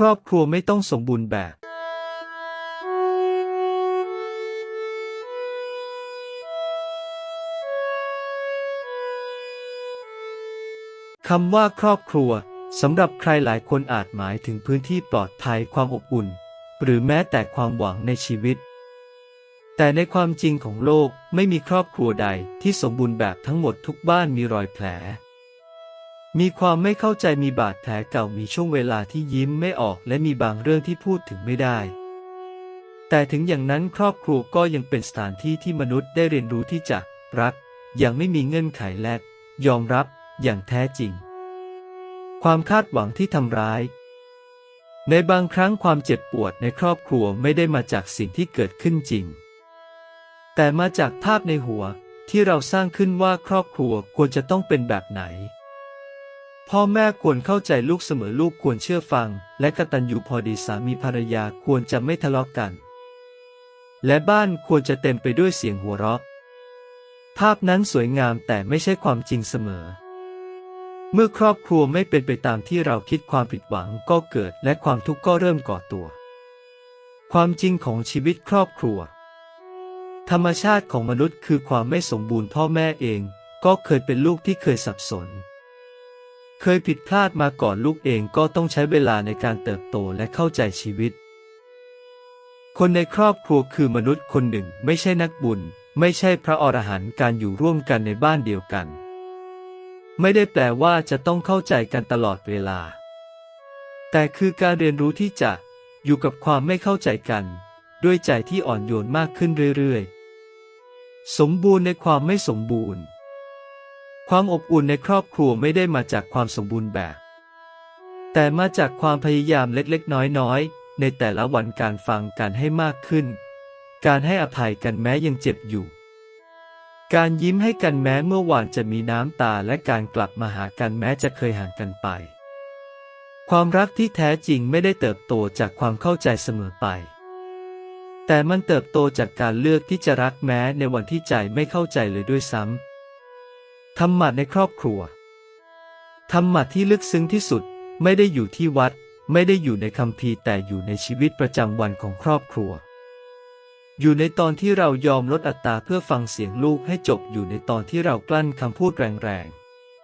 ครอบครัวไม่ต้องสมบูรณ์แบบ คำว่าครอบครัวสำหรับใครหลายคนอาจหมายถึงพื้นที่ปลอดภัยความอบอุ่น หรือแม้แต่ความหวังในชีวิต แต่ในความจริงของโลกไม่มีครอบครัวใดที่สมบูรณ์แบบทั้งหมดทุกบ้านมีรอยแผล มีความไม่เข้าใจมีบาดแผลเก่ามีช่วงเวลาที่ยิ้มไม่ออกและมีบางเรื่องที่พูดถึงไม่ได้ แต่ถึงอย่างนั้นครอบครัวก็ยังเป็นสถานที่ที่มนุษย์ได้เรียนรู้ที่จะรัก อย่างไม่มีเงื่อนไขและยอมรับอย่างแท้จริง ความคาดหวังที่ทำร้าย ในบางครั้งความเจ็บปวดในครอบครัวไม่ได้มาจากสิ่งที่เกิดขึ้นจริง แต่มาจากภาพในหัวที่เราสร้างขึ้นว่าครอบครัวควรจะต้องเป็นแบบไหน พ่อแม่ควรเข้าใจลูกเสมอลูกควรเชื่อฟัง และกตัญญูพอดีสามีภรรยาควรจะไม่ทะเลาะกกัน และบ้านควรจะเต็มไปด้วยเสียงหัวเราะ ภาพนั้นสวยงามแต่ไม่ใช่ความจริงเสมอ เมื่อครอบครัวไม่เป็นไปตามที่เราคิดความผิดหวังก็เกิดและความทุกข์ก็เริ่มก่อตัว ความจริงของชีวิตครอบครัว ธรรมชาติของมนุษย์คือความไม่สมบูรณ์พ่อแม่เอง ก็เคยเป็นลูกที่เคยสับสน เคยผิดพลาดมาก่อนลูกเองก็ต้องใช้เวลาในการเติบโตและเข้าใจชีวิต คนในครอบครัวคือมนุษย์คนหนึ่งไม่ใช่นักบุญ ไม่ใช่พระอรหันต์การอยู่ร่วมกันในบ้านเดียวกัน ไม่ได้แปลว่าจะต้องเข้าใจกันตลอดเวลา แต่คือการเรียนรู้ที่จะอยู่กับความไม่เข้าใจกัน ด้วยใจที่อ่อนโยนมากขึ้นเรื่อยๆ สมบูรณ์ในความไม่สมบูรณ์ ความอบอุ่นในครอบครัวไม่ได้มาจากความสมบูรณ์แบบ แต่มาจากความพยายามเล็กๆ น้อยๆ ในแต่ละวันการฟังกันให้มากขึ้น การให้อภัยกันแม้ยังเจ็บอยู่ การยิ้มให้กันแม้เมื่อวานจะมีน้ำตาและการกลับมาหากันแม้จะเคยห่างกันไป ความรักที่แท้จริงไม่ได้เติบโตจากความเข้าใจเสมอไป แต่มันเติบโตจากการเลือกที่จะรักแม้ในวันที่ใจไม่เข้าใจเลยด้วยซ้ำ ธรรมะในครอบครัว ธรรมะที่ลึกซึ้งที่สุดไม่ได้อยู่ที่วัด ไม่ได้อยู่ในคำพีแต่อยู่ในชีวิตประจำวันของครอบครัว อยู่ในตอนที่เรายอมลดอัตราเพื่อฟังเสียงลูกให้จบอยู่ในตอนที่เรากลั้นคำพูดแรง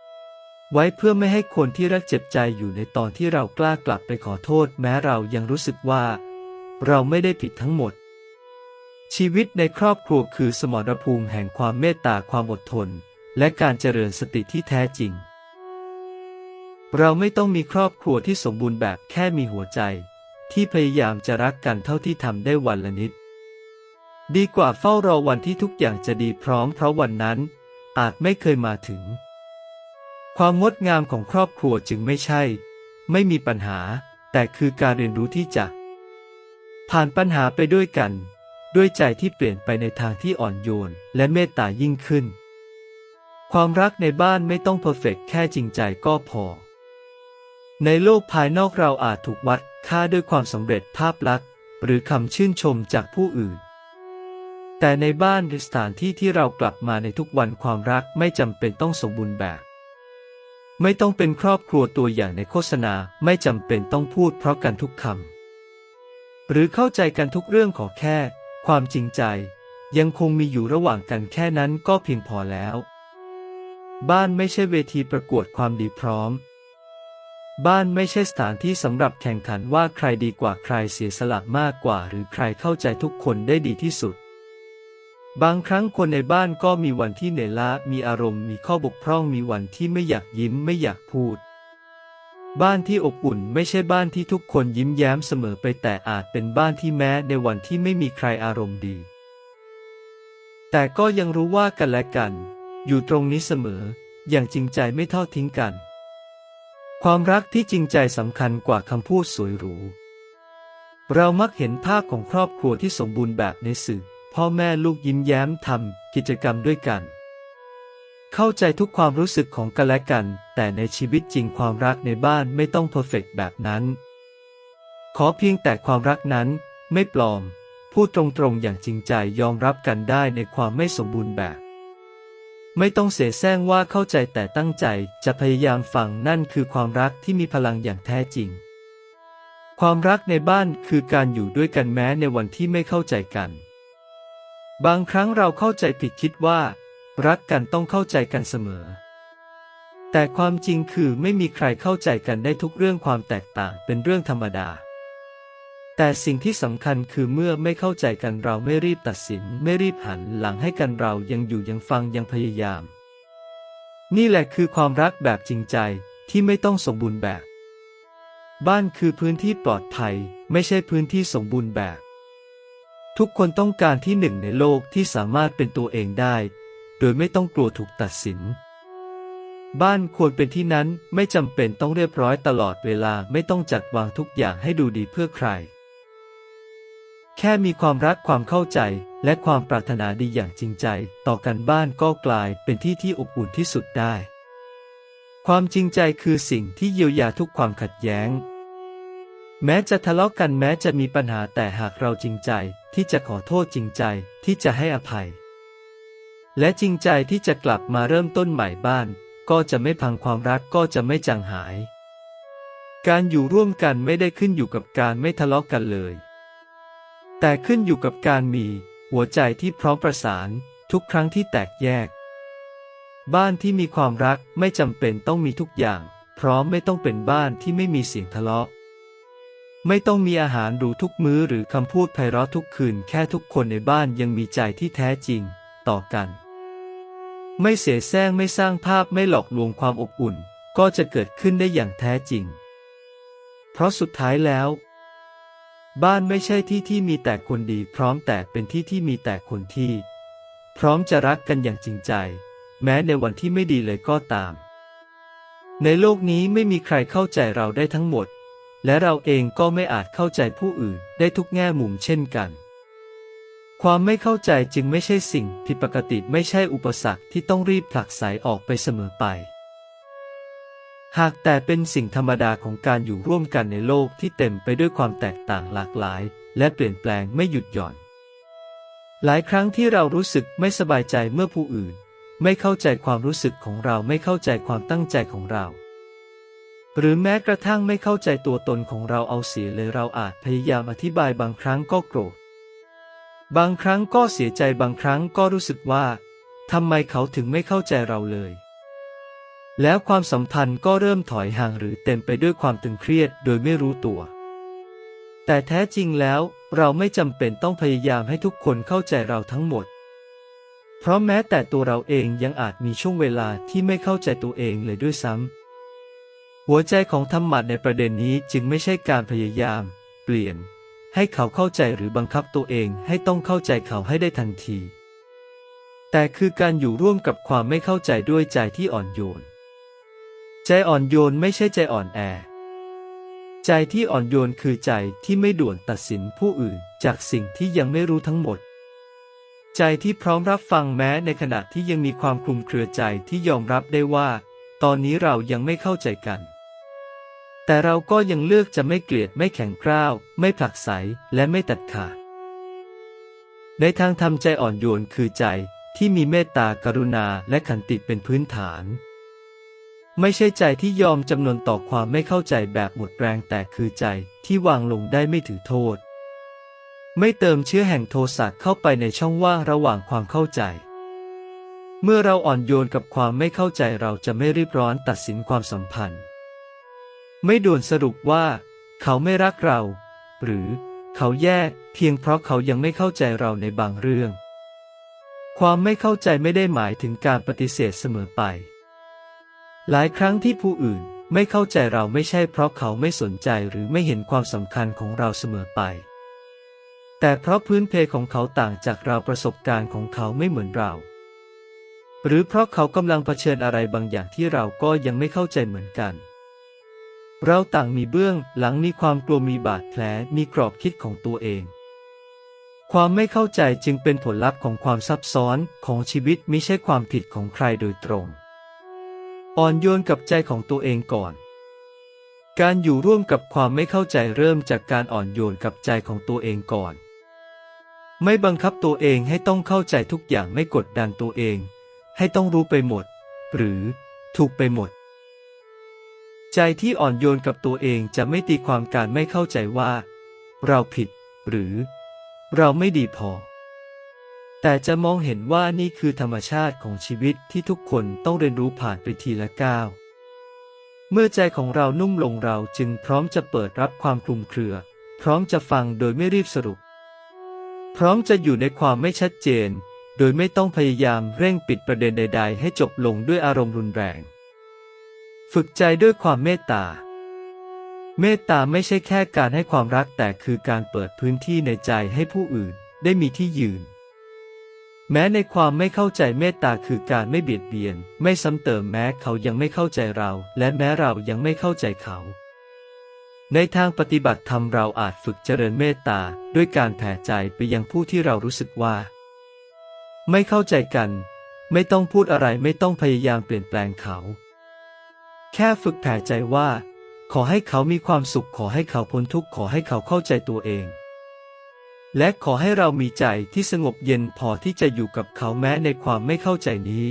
ๆ ไว้เพื่อไม่ให้คนที่รักเจ็บใจอยู่ในตอนที่เรากล้ากลับไปขอโทษ แม้เรายังรู้สึกว่า เราไม่ได้ผิดทั้งหมด ชีวิตในครอบครัวคือสมรภูมิแห่งความเมตตาความอดทน และการเจริญสติที่แท้จริง เราไม่ต้องมีครอบครัวที่สมบูรณ์แบบแค่มีหัวใจ ที่พยายามจะรักกันเท่าที่ทำได้วันละนิด ดีกว่าเฝ้ารอวันที่ทุกอย่างจะดีพร้อมเพราะวันนั้น อาจไม่เคยมาถึง ความงดงามของครอบครัวจึงไม่ใช่ ไม่มีปัญหา แต่คือการเรียนรู้ที่จะผ่านปัญหาไปด้วยกัน ด้วยใจที่เปลี่ยนไปในทางที่อ่อนโยนและเมตตายิ่งขึ้น ความรักในบ้านไม่ต้องเพอร์เฟกแค่จริงใจก็พอ ในโลกภายนอกเราอาจถูกวัดค่าด้วยความสำเร็จภาพลักษณ์ หรือคำชื่นชมจากผู้อื่น แต่ในบ้านหรือสถานที่ที่เรากลับมาในทุกวันความรักไม่จำเป็นต้องสมบูรณ์แบบ ไม่ต้องเป็นครอบครัวตัวอย่างในโฆษณาไม่จำเป็นต้องพูดเพราะกันทุกคำหรือเข้าใจกันทุกเรื่องขอแค่ ความจริงใจ ยังคงมีอยู่ระหว่างกันแค่นั้นก็เพียงพอแล้ว บ้านไม่ใช่เวทีประกวดความดีพร้อม บ้านไม่ใช่สถานที่สำหรับแข่งขันว่าใครดีกว่าใครเสียสละมากกว่า หรือใครเข้าใจทุกคนได้ดีที่สุด บางครั้งคนในบ้านก็มีวันที่เหนื่อยล้ามีอารมณ์มีข้อบกพร่องมีวันที่ไม่อยากยิ้มไม่อยากพูด บ้านที่อบอุ่นไม่ใช่บ้านที่ทุกคนยิ้มแย้มเสมอไปแต่อาจเป็นบ้านที่แม้ในวันที่ไม่มีใครอารมณ์ดี แต่ก็ยังรู้ว่ากันและกันอยู่ตรงนี้เสมอ อย่างจริงใจไม่ทอดทิ้งกัน ความรักที่จริงใจสำคัญกว่าคำพูดสวยหรู เรามักเห็นภาพของครอบครัวที่สมบูรณ์แบบในสื่อ พ่อแม่ลูกยิ้มแย้มทำกิจกรรมด้วยกัน เข้าใจทุกความรู้สึกของกันและกัน แต่ในชีวิตจริงความรักในบ้านไม่ต้องเพอร์เฟกแบบนั้น ขอเพียงแต่ความรักนั้นไม่ปลอม พูดตรงๆอย่างจริงใจยอมรับกันได้ในความไม่สมบูรณ์แบบ ไม่ต้องเสแสร้งว่าเข้าใจแต่ตั้งใจจะพยายามฟังนั่นคือความรักที่มีพลังอย่างแท้จริง ความรักในบ้านคือการอยู่ด้วยกันแม้ในวันที่ไม่เข้าใจกัน บางครั้งเราเข้าใจผิดคิดว่า รักกันต้องเข้าใจกันเสมอ แต่ความจริงคือไม่มีใครเข้าใจกันได้ทุกเรื่องความแตกต่างเป็นเรื่องธรรมดา แต่สิ่งที่สำคัญคือเมื่อไม่เข้าใจกันเราไม่รีบตัดสิน ไม่รีบหันหลังให้กันเรายังอยู่ยังฟังยังพยายาม นี่แหละคือความรักแบบจริงใจที่ไม่ต้องสมบูรณ์แบบ บ้านคือพื้นที่ปลอดภัย ไม่ใช่พื้นที่สมบูรณ์แบบ ทุกคนต้องการที่หนึ่งในโลกที่สามารถเป็นตัวเองได้ โดยไม่ต้องกลัวถูกตัดสิน บ้านควรเป็นที่นั้นไม่จำเป็นต้องเรียบร้อยตลอดเวลาไม่ต้องจัดวางทุกอย่างให้ดูดีเพื่อใคร แค่มีความรักความเข้าใจ และความปรารถนาดีอย่างจริงใจ ต่อกันบ้านก็กลายเป็นที่ที่อบอุ่นที่สุดได้ ความจริงใจคือสิ่งที่เยียวยาทุกความขัดแย้ง แม้จะทะเลาะกันแม้จะมีปัญหาแต่หากเราจริงใจ ที่จะขอโทษจริงใจที่จะให้อภัย และจริงใจที่จะกลับมาเริ่มต้นใหม่บ้าน ก็จะไม่พังความรักก็จะไม่จางหาย การอยู่ร่วมกันไม่ได้ขึ้นอยู่กับการไม่ทะเลาะกันเลย แต่ขึ้นอยู่กับการมี หัวใจที่พร้อมประสานทุกครั้งที่แตกแยก บ้านที่มีความรักไม่จำเป็นต้องมีทุกอย่าง พร้อมไม่ต้องเป็นบ้านที่ไม่มีเสียงทะเลาะ ไม่ต้องมีอาหารหรูทุกมื้อหรือคำพูดไพเราะทุกคืน แค่ทุกคนในบ้านยังมีใจที่แท้จริง ต่อกัน ไม่เสียแซงไม่สร้างภาพไม่หลอกลวงความอบอุ่น ก็จะเกิดขึ้นได้อย่างแท้จริง เพราะสุดท้ายแล้ว บ้านไม่ใช่ที่ที่มีแต่คนดี พร้อมแต่เป็นที่ที่มีแต่คนที่ พร้อมจะรักกันอย่างจริงใจ แม้ในวันที่ไม่ดีเลยก็ตาม ในโลกนี้ไม่มีใครเข้าใจเราได้ทั้งหมด และเราเองก็ไม่อาจเข้าใจผู้อื่นได้ทุกแง่มุมเช่นกัน ความไม่เข้าใจจึงไม่ใช่สิ่งผิดปกติไม่ใช่อุปสรรคที่ต้องรีบผลักไสออกไปเสมอไป หากแต่เป็นสิ่งธรรมดาของการอยู่ร่วมกันในโลกที่เต็มไปด้วยความแตกต่างหลากหลาย และเปลี่ยนแปลงไม่หยุดหย่อน หลายครั้งที่เรารู้สึกไม่สบายใจเมื่อผู้อื่น ไม่เข้าใจความรู้สึกของเราไม่เข้าใจความตั้งใจของเรา หรือแม้กระทั่งไม่เข้าใจตัวตนของเราเอาเสียเลยเราอาจพยายามอธิบายบางครั้งก็โกรธ บางครั้งก็เสียใจบางครั้งก็รู้สึกว่าทำไมเขาถึงไม่เข้าใจเราเลย แล้วความสัมพันธ์ก็เริ่มถอยห่างหรือเต็มไปด้วยความตึงเครียดโดยไม่รู้ตัว แต่แท้จริงแล้วเราไม่จำเป็นต้องพยายามให้ทุกคนเข้าใจเราทั้งหมด เพราะแม้แต่ตัวเราเองยังอาจมีช่วงเวลาที่ไม่เข้าใจตัวเองเลยด้วยซ้ำ หัวใจของธรรมะในประเด็นนี้จึงไม่ใช่การพยายาม เปลี่ยน ให้เขาเข้าใจหรือบังคับตัวเองให้ต้องเข้าใจเขาให้ได้ทันที แต่คือการอยู่ร่วมกับความไม่เข้าใจด้วยใจที่อ่อนโยน ใจอ่อนโยนไม่ใช่ใจอ่อนแอ ใจที่อ่อนโยนคือใจที่ไม่ด่วนตัดสินผู้อื่นจากสิ่งที่ยังไม่รู้ทั้งหมด ใจที่พร้อมรับฟังแม้ในขณะที่ยังมีความคลุมเครือใจที่ยอมรับได้ว่า ตอนนี้เรายังไม่เข้าใจกัน แต่เราก็ยังเลือกจะไม่เกลียดไม่แข็งกร้าว ไม่ผลักไสและไม่ตัดขาด ในทางทำใจอ่อนโยนคือใจที่มีเมตตากรุณาและขันติเป็นพื้นฐาน ไม่ใช่ใจที่ยอมจำนนต่อความไม่เข้าใจแบบหมดแรงแต่คือใจที่วางลงได้ไม่ถือโทษ ไม่เติมเชื้อแห่งโทสะเข้าไปในช่องว่างระหว่างความเข้าใจ เมื่อเราอ่อนโยนกับความไม่เข้าใจเราจะไม่รีบร้อนตัดสินความสัมพันธ์ ไม่ด่วนสรุปว่า เขาไม่รักเรา หรือเขาแย่เพียงเพราะเขายังไม่เข้าใจเราในบางเรื่อง ความไม่เข้าใจไม่ได้หมายถึงการปฏิเสธเสมอไป หลายครั้งที่ผู้อื่นไม่เข้าใจเราไม่ใช่เพราะเขาไม่สนใจหรือไม่เห็นความสำคัญของเราเสมอไป แต่เพราะพื้นเพของเขาต่างจากเราประสบการณ์ของเขาไม่เหมือนเรา หรือเพราะเขากำลังเผชิญอะไรบางอย่างที่เราก็ยังไม่เข้าใจเหมือนกัน เราต่างมีเบื้องหลังมีความกลัวมีบาดแผลมีกรอบคิดของตัวเอง ความไม่เข้าใจจึงเป็นผลลัพธ์ของความซับซ้อนของชีวิตไม่ใช่ความผิดของใครโดยตรง อ่อนโยนกับใจของตัวเองก่อน การอยู่ร่วมกับความไม่เข้าใจเริ่มจากการอ่อนโยนกับใจของตัวเองก่อน ไม่บังคับตัวเองให้ต้องเข้าใจทุกอย่างไม่กดดันตัวเอง ให้ต้องรู้ไปหมด หรือถูกไปหมด ใจที่อ่อนโยนกับตัวเองจะไม่ตีความการไม่เข้าใจว่า เราผิด หรือ เราไม่ดีพอ แต่จะมองเห็นว่านี่คือธรรมชาติของชีวิตที่ทุกคนต้องเรียนรู้ผ่านไปทีละก้าว เมื่อใจของเรานุ่มลงเราจึงพร้อมจะเปิดรับความคลุมเครือ พร้อมจะฟังโดยไม่รีบสรุป พร้อมจะอยู่ในความไม่ชัดเจน โดยไม่ต้องพยายามเร่งปิดประเด็นใด ๆ ให้จบลงด้วยอารมณ์รุนแรง ฝึกใจด้วยความเมตตา เมตตาไม่ใช่แค่การให้ความรักแต่คือการเปิดพื้นที่ในใจให้ผู้อื่นได้มีที่ยืน แม้ในความไม่เข้าใจเมตตาคือการไม่เบียดเบียน ไม่ซ้ำเติมแม้เขายังไม่เข้าใจเรา และแม้เรายังไม่เข้าใจเขา ในทางปฏิบัติธรรมเราอาจฝึกเจริญเมตตาด้วยการแผ่ใจไปยังผู้ที่เรารู้สึกว่า ไม่เข้าใจกัน ไม่ต้องพูดอะไรไม่ต้องพยายามเปลี่ยนแปลงเขา แค่ฝึกแผ่ใจว่า ขอให้เขามีความสุขขอให้เขาพ้นทุกข์ขอให้เขาเข้าใจตัวเอง และขอให้เรามีใจที่สงบเย็นพอที่จะอยู่กับเขาแม้ในความไม่เข้าใจนี้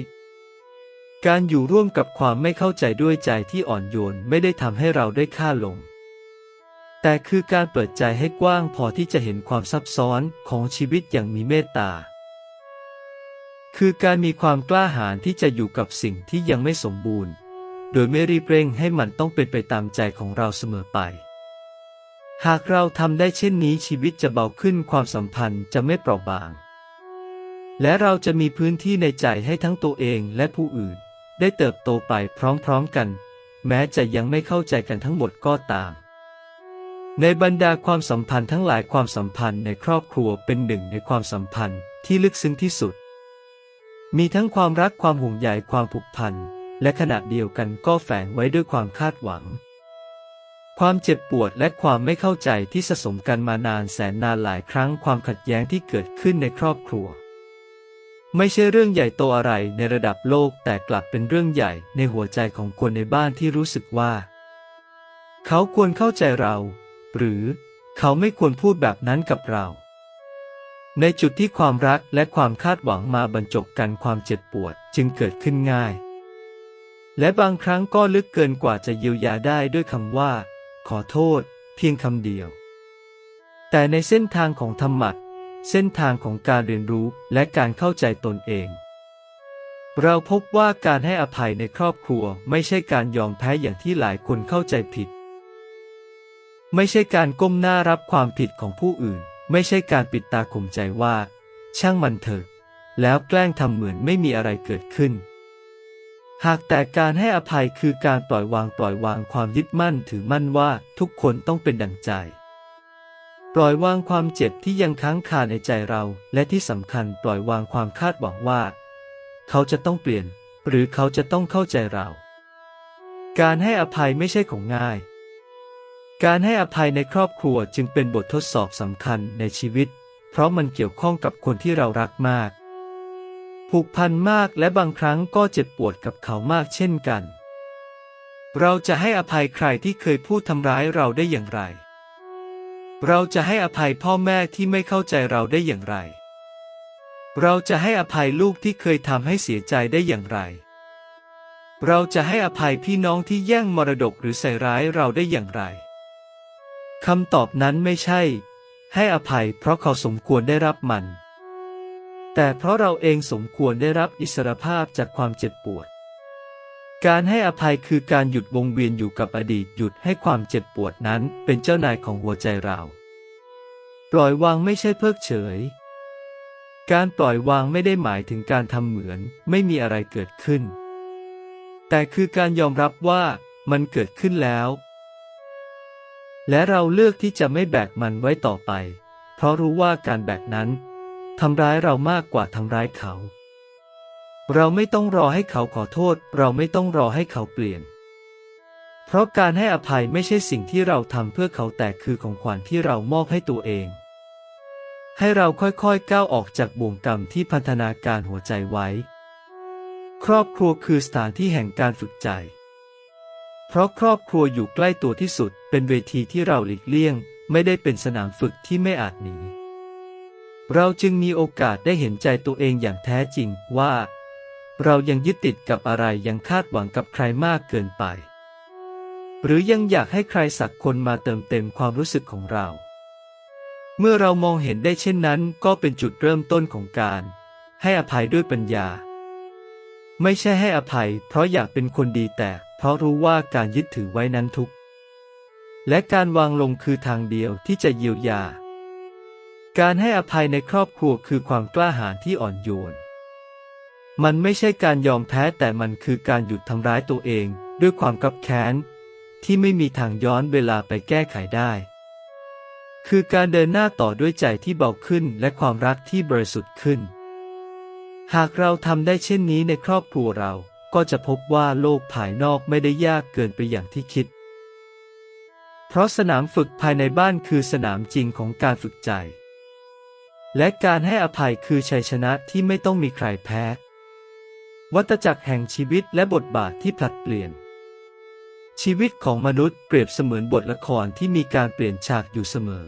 การอยู่ร่วมกับความไม่เข้าใจด้วยใจที่อ่อนโยนไม่ได้ทำให้เราได้ค่าลง แต่คือการเปิดใจให้กว้างพอที่จะเห็นความซับซ้อนของชีวิตอย่างมีเมตตา คือการมีความกล้าหาญที่จะอยู่กับสิ่งที่ยังไม่สมบูรณ์ โดยไม่รีบเร่งให้มันต้องเป็นไปตามใจของเราเสมอไป หากเราทำได้เช่นนี้ชีวิตจะเบาขึ้นความสัมพันธ์จะไม่เปราะบาง และเราจะมีพื้นที่ในใจให้ทั้งตัวเองและผู้อื่น ได้เติบโตไปพร้อมๆกัน แม้จะยังไม่เข้าใจกันทั้งหมดก็ตาม ในบรรดาความสัมพันธ์ทั้งหลายความสัมพันธ์ในครอบครัวเป็นหนึ่งในความสัมพันธ์ที่ลึกซึ้งที่สุด มีทั้งความรักความห่วงใยความผูกพันและขณะเดียวกันก็แฝงไว้ด้วยความคาดหวัง ความเจ็บปวดและความไม่เข้าใจที่สะสมกันมานานแสนนานหลายครั้งความขัดแย้งที่เกิดขึ้นในครอบครัว ไม่ใช่เรื่องใหญ่โตอะไรในระดับโลกแต่กลับเป็นเรื่องใหญ่ในหัวใจของคนในบ้านที่รู้สึกว่า เขาควรเข้าใจเรา หรือเขาไม่ควรพูดแบบนั้นกับเรา ในจุดที่ความรักและความคาดหวังมาบรรจบกันความเจ็บปวดจึงเกิดขึ้นง่าย และบางครั้งก็ลึกเกินกว่าจะเยียวยาได้ด้วยคำว่า ขอโทษ เพียงคำเดียว แต่ในเส้นทางของธรรมะเส้นทางของการเรียนรู้และการเข้าใจตนเอง เราพบว่าการให้อภัยในครอบครัวไม่ใช่การยอมแพ้อย่างที่หลายคนเข้าใจผิด ไม่ใช่การก้มหน้ารับความผิดของผู้อื่น ไม่ใช่การปิดตาข่มใจว่า ช่างมันเถอะ แล้วแกล้งทำเหมือนไม่มีอะไรเกิดขึ้น หากแต่การให้อภัยคือการปล่อยวางปล่อยวางความยึดมั่นถือมั่นว่าทุกคนต้องเป็นดังใจ ปล่อยวางความเจ็บที่ยังค้างคาในใจเรา และที่สำคัญปล่อยวางความคาดหวังว่า เขาจะต้องเปลี่ยน หรือเขาจะต้องเข้าใจเรา การให้อภัยไม่ใช่ของง่าย การให้อภัยในครอบครัวจึงเป็นบททดสอบสำคัญในชีวิต เพราะมันเกี่ยวข้องกับคนที่เรารักมาก ผูกพันมากและบางครั้งก็เจ็บปวดกับเขามากเช่นกัน เราจะให้อภัยใครที่เคยพูดทำร้ายเราได้อย่างไร เราจะให้อภัยพ่อแม่ที่ไม่เข้าใจเราได้อย่างไร เราจะให้อภัยลูกที่เคยทำให้เสียใจได้อย่างไร เราจะให้อภัยพี่น้องที่แย่งมรดกหรือใส่ร้ายเราได้อย่างไรคำตอบนั้นไม่ใช่ ให้อภัยเพราะเขาสมควรได้รับมัน แต่เพราะเราเองสมควรได้รับอิสรภาพจากความเจ็บปวด การให้อภัยคือการหยุดวงเวียนอยู่กับอดีตหยุดให้ความเจ็บปวดนั้นเป็นเจ้านายของหัวใจเรา ปล่อยวางไม่ใช่เพิกเฉย การปล่อยวางไม่ได้หมายถึงการทำเหมือนไม่มีอะไรเกิดขึ้น แต่คือการยอมรับว่ามันเกิดขึ้นแล้ว และเราเลือกที่จะไม่แบกมันไว้ต่อไป เพราะรู้ว่าการแบกนั้น ทำร้ายเรามากกว่าทำร้ายเขา เราไม่ต้องรอให้เขาขอโทษ เราไม่ต้องรอให้เขาเปลี่ยน เพราะการให้อภัยไม่ใช่สิ่งที่เราทำเพื่อเขาแต่คือของขวัญที่เรามอบให้ตัวเอง ให้เราค่อยๆก้าวออกจากบ่วงกรรมที่พันธนาการหัวใจไว้ ครอบครัวคือสถานที่แห่งการฝึกใจ เพราะครอบครัวอยู่ใกล้ตัวที่สุด เป็นเวทีที่เราหลีกเลี่ยง ไม่ได้เป็นสนามฝึกที่ไม่อาจหนี เราจึงมีโอกาสได้เห็นใจตัวเองอย่างแท้จริงว่า เรายังยึดติดกับอะไรยังคาดหวังกับใครมากเกินไป หรือยังอยากให้ใครสักคนมาเติมเต็มความรู้สึกของเรา เมื่อเรามองเห็นได้เช่นนั้นก็เป็นจุดเริ่มต้นของการ ให้อภัยด้วยปัญญา ไม่ใช่ให้อภัย เพราะอยากเป็นคนดีแต่ เพราะรู้ว่าการยึดถือไว้นั้นทุกข์และการวางลงคือทางเดียวที่จะเยียวยา การให้อภัยในครอบครัวคือความกล้าหาญที่อ่อนโยน มันไม่ใช่การยอมแพ้แต่มันคือการหยุดทำร้ายตัวเอง ด้วยความกับแค้น ที่ไม่มีทางย้อนเวลาไปแก้ไขได้ คือการเดินหน้าต่อด้วยใจที่เบาขึ้นและความรักที่บริสุทธิ์ขึ้น หากเราทำได้เช่นนี้ในครอบครัวเราก็จะพบว่าโลกภายนอกไม่ได้ยากเกินไปอย่างที่คิด เพราะสนามฝึกภายในบ้านคือสนามจริงของการฝึกใจ และการให้อภัยคือชัยชนะที่ไม่ต้องมีใครแพ้ วัตจักรแห่งชีวิตและบทบาทที่ผลัดเปลี่ยน ชีวิตของมนุษย์เปรียบเสมือนบทละครที่มีการเปลี่ยนฉากอยู่เสมอ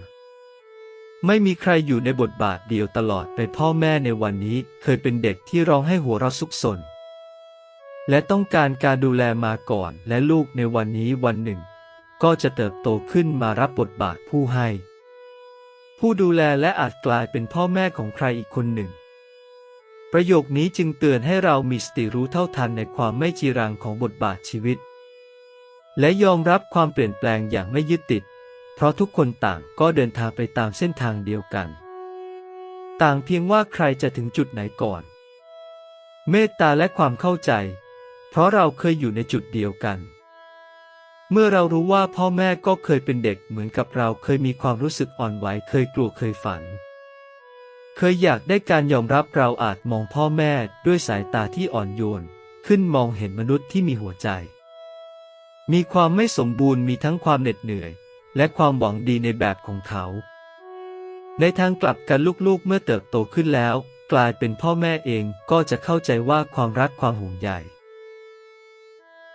ไม่มีใครอยู่ในบทบาทเดียวตลอดไปพ่อแม่ในวันนี้เคยเป็นเด็กที่ร้องให้หัวเราะซุกซนและต้องการการดูแลมาก่อนและลูกในวันนี้วันหนึ่ง ก็จะเติบโตขึ้นมารับบทบาทผู้ให้ ผู้ดูแลและอาจกลายเป็นพ่อแม่ของใครอีกคนหนึ่ง ประโยคนี้จึงเตือนให้เรามีสติรู้เท่าทันในความไม่จีรังของบทบาทชีวิต และยอมรับความเปลี่ยนแปลงอย่างไม่ยึดติด เพราะทุกคนต่างก็เดินทางไปตามเส้นทางเดียวกัน ต่างเพียงว่าใครจะถึงจุดไหนก่อน เมตตาและความเข้าใจ เพราะเราเคยอยู่ในจุดเดียวกัน เมื่อเรารู้ว่าพ่อแม่ก็เคยเป็นเด็กเหมือนกับเราเคยมีความรู้สึกอ่อนไหวเคยกลัวเคยฝัน เคยอยากได้การยอมรับเราอาจมองพ่อแม่ด้วยสายตาที่อ่อนโยน ขึ้นมองเห็นมนุษย์ที่มีหัวใจ มีความไม่สมบูรณ์มีทั้งความเหน็ดเหนื่อย และความหวังดีในแบบของเขา ในทางกลับกันลูกๆเมื่อเติบโตขึ้นแล้ว กลายเป็นพ่อแม่เองก็จะเข้าใจว่าความรักความห่วงใย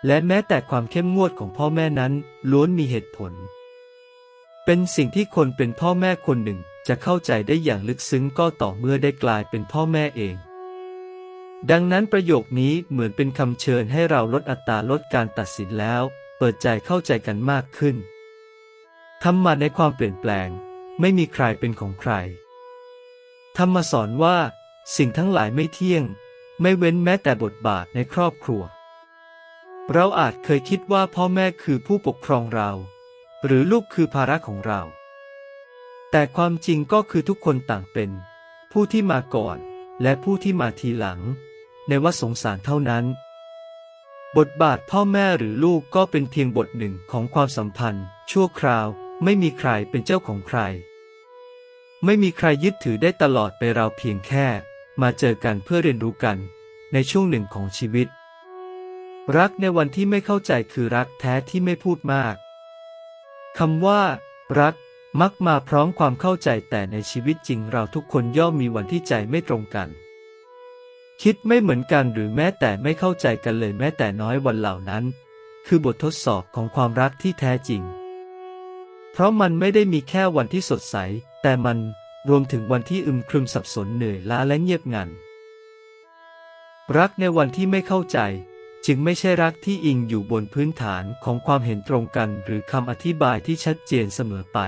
และแม้แต่ความเข้มงวดของพ่อแม่นั้น ล้วนมีเหตุผล เป็นสิ่งที่คนเป็นพ่อแม่คนหนึ่งจะเข้าใจได้อย่างลึกซึ้งก็ต่อเมื่อได้กลายเป็นพ่อแม่เอง ดังนั้นประโยคนี้เหมือนเป็นคำเชิญให้เราลดอัตราลดการตัดสินแล้ว เปิดใจเข้าใจกันมากขึ้นทำมาในความเปลี่ยนแปลง ไม่มีใครเป็นของใคร ธรรมสอนว่า สิ่งทั้งหลายไม่เที่ยง ไม่เว้นแม้แต่บทบาทในครอบครัว เราอาจเคยคิดว่าพ่อแม่คือผู้ปกครองเรา หรือลูกคือภาระของเรา แต่ความจริงก็คือทุกคนต่างเป็น ผู้ที่มาก่อนและผู้ที่มาทีหลัง ในว่าสงสารเท่านั้น บทบาทพ่อแม่หรือลูกก็เป็นเพียงบทหนึ่งของความสัมพันธ์ ชั่วคราวไม่มีใครเป็นเจ้าของใคร ไม่มีใครยึดถือได้ตลอดไปเราเพียงแค่ มาเจอกันเพื่อเรียนรู้กัน ในช่วงหนึ่งของชีวิต รักในวันที่ไม่เข้าใจคือรักแท้ที่ไม่พูดมาก คำว่า รัก มักมาพร้อมความเข้าใจแต่ในชีวิตจริงเราทุกคนย่อมมีวันที่ใจไม่ตรงกัน คิดไม่เหมือนกันหรือแม้แต่ไม่เข้าใจกันเลยแม้แต่น้อยวันเหล่านั้น คือบททดสอบของความรักที่แท้จริง เพราะมันไม่ได้มีแค่วันที่สดใส แต่มันรวมถึงวันที่อึมครึมสับสนเหนื่อยล้าและเงียบงัน รักในวันที่ไม่เข้าใจ จึงไม่ใช่รักที่อิงอยู่บนพื้นฐานของความเห็นตรงกันหรือคำอธิบายที่ชัดเจนเสมอไป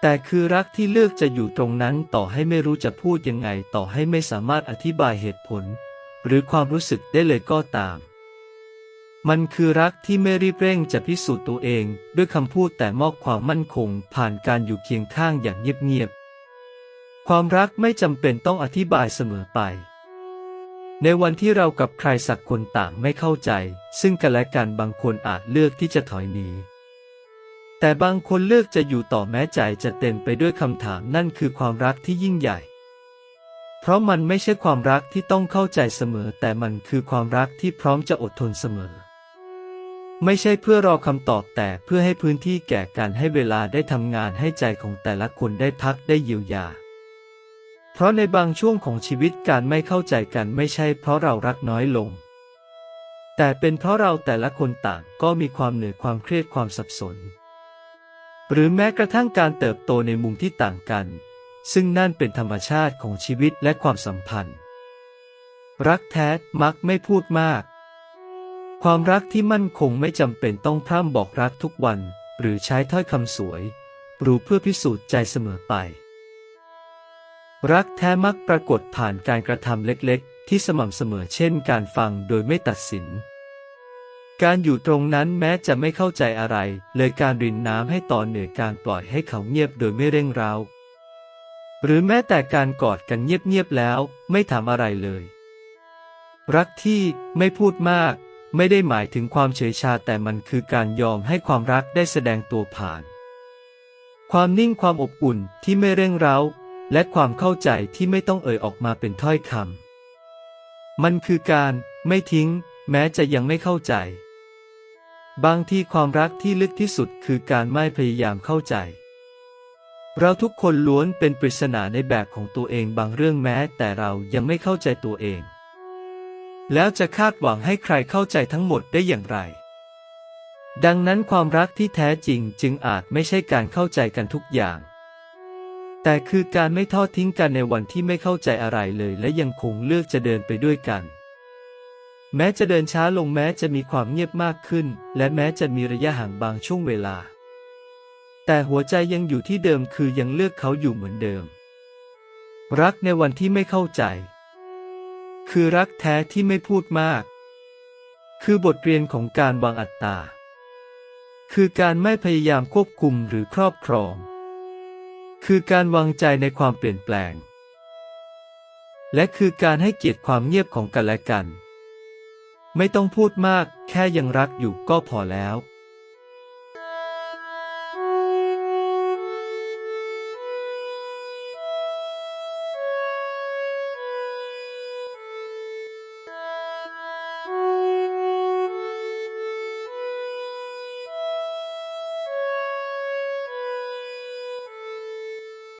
แต่คือรักที่เลือกจะอยู่ตรงนั้นต่อให้ไม่รู้จะพูดยังไงต่อให้ไม่สามารถอธิบายเหตุผล หรือความรู้สึกได้เลยก็ตาม มันคือรักที่ไม่รีบเร่งจะพิสูจน์ตัวเองด้วยคำพูดแต่มอบความมั่นคง ผ่านการอยู่เคียงข้างอย่างเงียบๆความรักไม่จำเป็นต้องอธิบายเสมอไป ในวันที่เรากับใครสักคนต่างไม่เข้าใจ ซึ่งกันและกันบางคนอาจเลือกที่จะถอยหนี แต่บางคนเลือกจะอยู่ต่อแม้ใจจะเต็มไปด้วยคำถามนั่นคือความรักที่ยิ่งใหญ่ เพราะมันไม่ใช่ความรักที่ต้องเข้าใจเสมอ แต่มันคือความรักที่พร้อมจะอดทนเสมอ ไม่ใช่เพื่อรอคำตอบแต่เพื่อให้พื้นที่แก่การให้เวลาได้ทำงานให้ใจของแต่ละคนได้พักได้เยียวยา เพราะในบางช่วงของชีวิตการไม่เข้าใจกันไม่ใช่เพราะเรารักน้อยลง แต่เป็นเพราะเราแต่ละคนต่างก็มีความเหนื่อยความเครียดความสับสน หรือแม้กระทั่งการเติบโตในมุมที่ต่างกัน ซึ่งนั่นเป็นธรรมชาติของชีวิตและความสัมพันธ์ รักแท้มักไม่พูดมาก ความรักที่มั่นคงไม่จำเป็นต้องพร่ำบอกรักทุกวัน หรือใช้ถ้อยคำสวย หรูเพื่อพิสูจน์ใจเสมอไป รักแท้มักปรากฏผ่านการกระทำเล็กๆ ที่สม่ำเสมอเช่นการฟังโดยไม่ตัดสิน การอยู่ตรงนั้นแม้จะไม่เข้าใจอะไร เลยการรินน้ำให้ต่อเหนือการปล่อยให้เขาเงียบโดยไม่เร่งเร้าหรือแม้แต่การกอดกันเงียบๆแล้ว ไม่ถามอะไรเลย รักที่ไม่พูดมาก ไม่ได้หมายถึงความเฉยชาแต่มันคือการยอมให้ความรักได้แสดงตัวผ่าน ความนิ่งความอบอุ่นที่ไม่เร่งเร้า และความเข้าใจที่ไม่ต้องเอ่ยออกมาเป็นถ้อยคำ มันคือการไม่ทิ้ง แม้จะยังไม่เข้าใจ บางทีความรักที่ลึกที่สุดคือการไม่พยายามเข้าใจ เราทุกคนล้วนเป็นปริศนาในแบบของตัวเองบางเรื่องแม้แต่เรายังไม่เข้าใจตัวเอง แล้วจะคาดหวังให้ใครเข้าใจทั้งหมดได้อย่างไร ดังนั้นความรักที่แท้จริงจึงอาจไม่ใช่การเข้าใจกันทุกอย่าง แต่คือการไม่ทอดทิ้งกันในวันที่ไม่เข้าใจอะไรเลย และยังคงเลือกจะเดินไปด้วยกัน แม้จะเดินช้าลงแม้จะมีความเงียบมากขึ้น และแม้จะมีระยะห่างบางช่วงเวลา แต่หัวใจยังอยู่ที่เดิมคือยังเลือกเขาอยู่เหมือนเดิม รักในวันที่ไม่เข้าใจ คือรักแท้ที่ไม่พูดมาก คือบทเรียนของการวางอัตตา คือการไม่พยายามควบคุมหรือครอบครอง คือการวางใจในความเปลี่ยนแปลง และคือการให้เกียรติความเงียบของกันและกัน ไม่ต้องพูดมาก แค่ยังรักอยู่ก็พอแล้ว